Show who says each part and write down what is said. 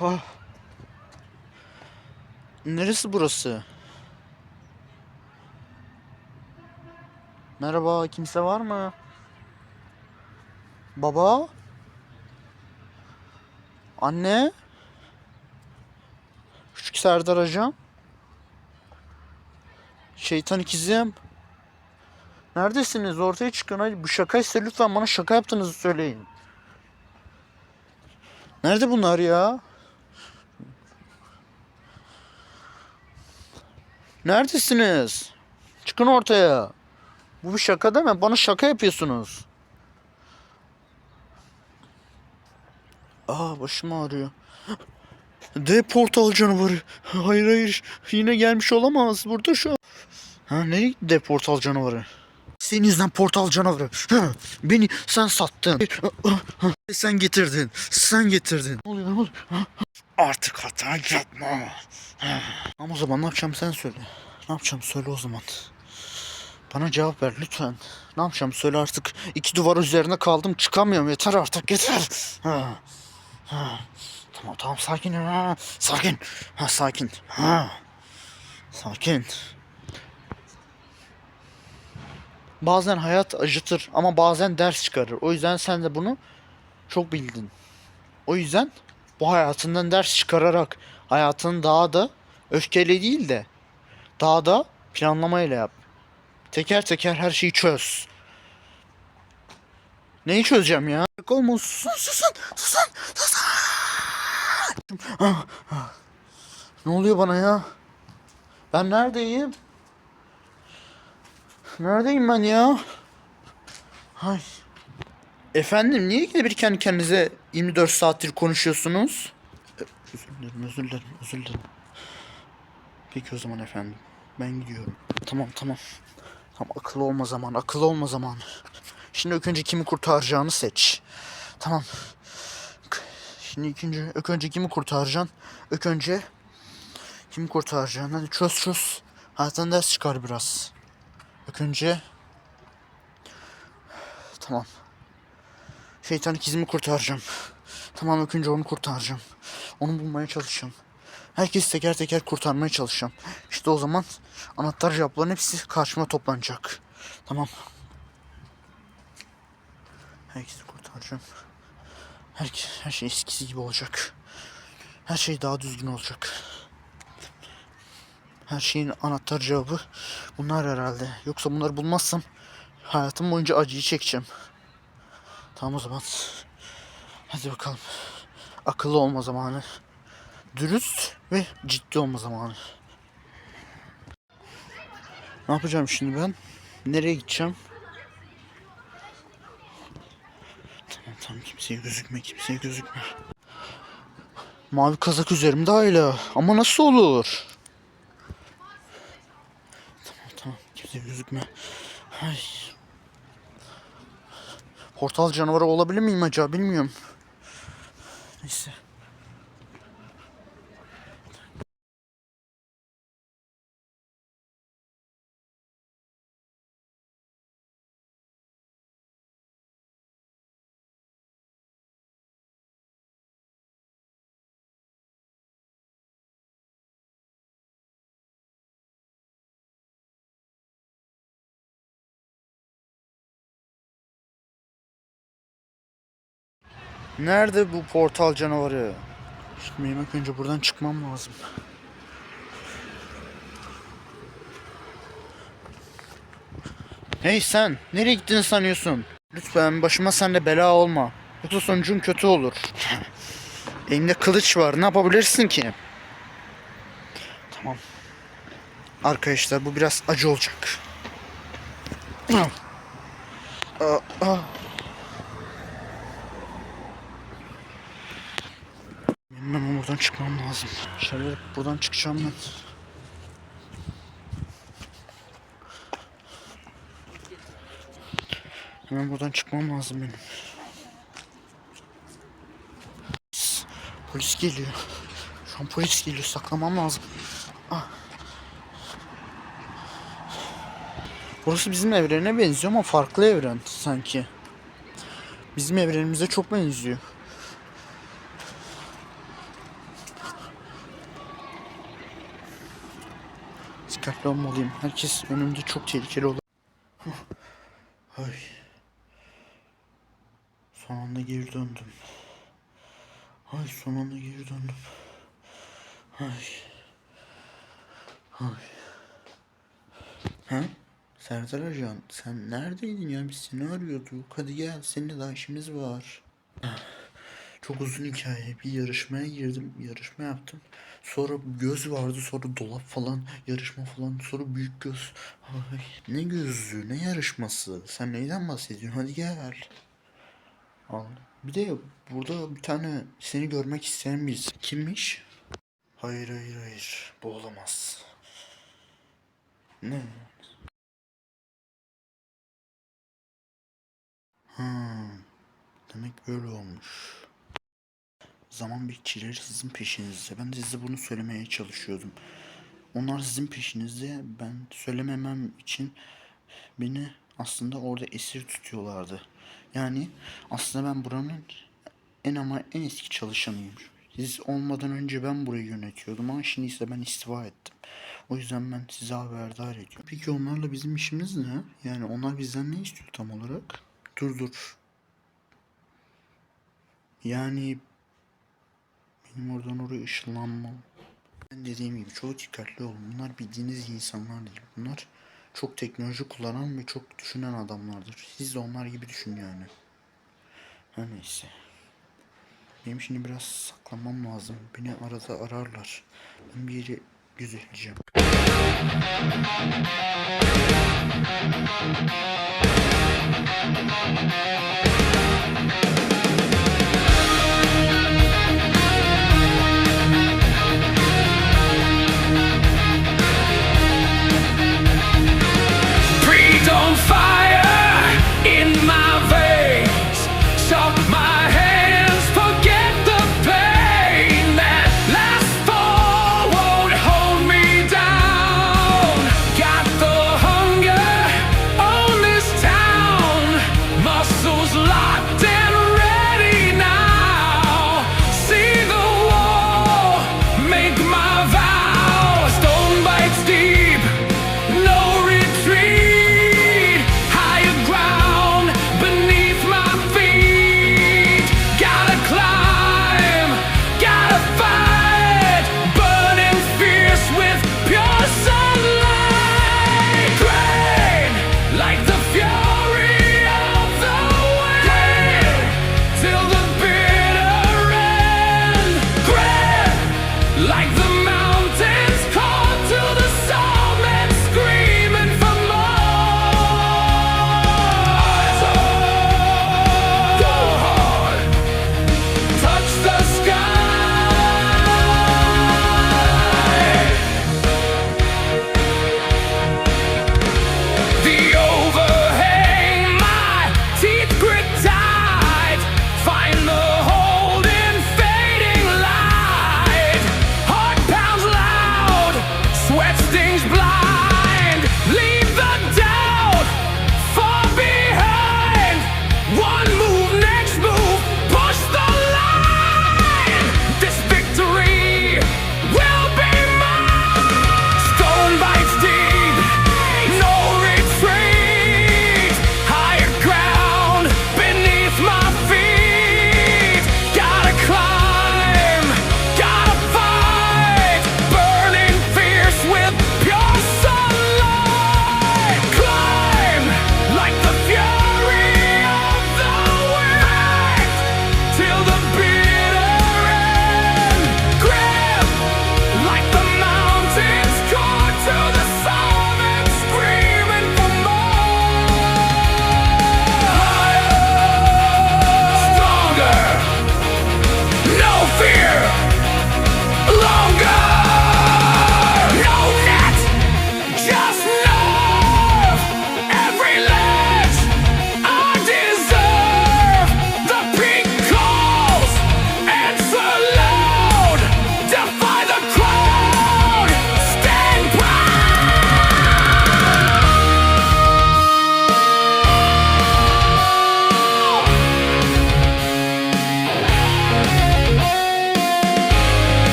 Speaker 1: Ah. Neresi burası? Merhaba, kimse var mı? Baba? Anne? Küçük Serdar Hocam? Şeytan ikizim? Neredesiniz? Ortaya çıkın. Hadi bu şakaysa lütfen bana şaka yaptığınızı söyleyin. Nerede bunlar ya? Neredesiniz? Çıkın ortaya. Bu bir şaka değil mi? Bana şaka yapıyorsunuz. Aa başım ağrıyor. D portal canavarı. Hayır hayır. Yine gelmiş olamaz. Burada şu. Ha nereye gitti D portal canavarı? Senin yüzünden portal canavarı. Beni sen sattın. Sen getirdin. Sen getirdin. Ne oluyor ne oluyor? Artık hata yapma. Ama o zaman ne yapacağım sen söyle. Ne yapacağım söyle o zaman. Bana cevap ver lütfen. Ne yapacağım söyle artık. İki duvar üzerine kaldım çıkamıyorum yeter artık yeter. Tamam tamam sakin ha. Sakin. Ha sakin. Ha. Sakin. Bazen hayat acıtır ama bazen ders çıkarır. O yüzden sen de bunu çok bildin. O yüzden bu hayatından ders çıkararak hayatını daha da öfkeyle değil de daha da planlamayla yap. Teker teker her şeyi çöz. Neyi çözeceğim ya? Olma susun susun susun susun. Ne oluyor bana ya? Ben neredeyim? Neredeyim ben ya? Hay. Efendim niye yine bir kendi kendinize 24 saattir konuşuyorsunuz? Özür dilerim, özür dilerim, özür dilerim. Peki o zaman efendim. Ben gidiyorum. Tamam, tamam. Tamam, akıllı olma zamanı, akıllı olma zamanı. Şimdi ilk önce kimi kurtaracağını seç. Tamam. Şimdi ikinci, ilk önce kimi kurtaracaksın? İlk önce kimi kurtaracaksın? Hadi çöz çöz. Hayattan ders çıkar biraz. İlk önce... Tamam. Şeytan ikizimi kurtaracağım. Tamam ilk önce onu kurtaracağım. Onu bulmaya çalışacağım. Herkes teker teker kurtarmaya çalışacağım. İşte o zaman anahtar cevapların hepsi karşıma toplanacak. Tamam. Herkesi kurtaracağım. Her, her şey eskisi gibi olacak. Her şey daha düzgün olacak. Her şeyin anahtar cevabı bunlar herhalde. Yoksa bunları bulmazsam hayatım boyunca acıyı çekeceğim. Tamam o zaman. Hadi bakalım. Akıllı olma zamanı. Dürüst ve ciddi olma zamanı. Ne yapacağım şimdi ben? Nereye gideceğim? Tamam tamam kimseye gözükme kimseye gözükme. Mavi kazak üzerimde hala. Ama nasıl olur? Tamam tamam kimseye gözükme. Ay. Portal canavarı olabilir miyim acaba bilmiyorum. Neyse. Nerede bu portal canavarı? Şimdi önce buradan çıkmam lazım. Hey sen, nereye gittiğini sanıyorsun? Lütfen başıma sen de bela olma. Yoksa sonucun kötü olur. Elimde kılıç var, ne yapabilirsin ki? Tamam. Arkadaşlar bu biraz acı olacak. Ah. Ah, hemen buradan çıkmam lazım. Şöyle buradan çıkacağım ben. Hemen buradan çıkmam lazım benim. Polis- Polis geliyor. Şu an polis geliyor. Saklamam lazım. Ah. Burası bizim evrene benziyor ama farklı evren sanki. Bizim evrenimize çok benziyor. Dikkatli olmalıyım. Herkes önümde çok tehlikeli olur. Ay. Son anda geri döndüm. Ay son anda geri döndüm. Ay. Ay. Ha? Serdar Ajan sen neredeydin ya biz seni arıyorduk. Hadi gel seninle daha işimiz var. Çok uzun hikaye. Bir yarışmaya girdim. Yarışma yaptım. Sonra göz vardı. Sonra dolap falan. Yarışma falan. Sonra büyük göz. Ay, ne gözlüğü ne yarışması. Sen neyden bahsediyorsun? Hadi gel. Al. Bir de burada bir tane seni görmek isteyen birisi. Kimmiş? Hayır hayır hayır. Bu olamaz. Ne? Ha, demek böyle olmuş. Zaman bekçileri sizin peşinizde. Ben de size bunu söylemeye çalışıyordum. Onlar sizin peşinizde. Ben söylememem için beni aslında orada esir tutuyorlardı. Yani aslında ben buranın en ama en eski çalışanıyım. Siz olmadan önce ben burayı yönetiyordum ama şimdi ise ben istifa ettim. O yüzden ben size haberdar ediyorum. Peki onlarla bizim işimiz ne? Yani onlar bizden ne istiyor tam olarak? Dur dur. Yani benim oradan oraya ışınlanmam. Ben dediğim gibi çok dikkatli olun. Bunlar bildiğiniz insanlar değil. Bunlar çok teknoloji kullanan ve çok düşünen adamlardır. Siz de onlar gibi düşünün yani. Her neyse. Benim şimdi biraz saklanmam lazım. Beni arada ararlar. Ben bir yeri gözetleyeceğim.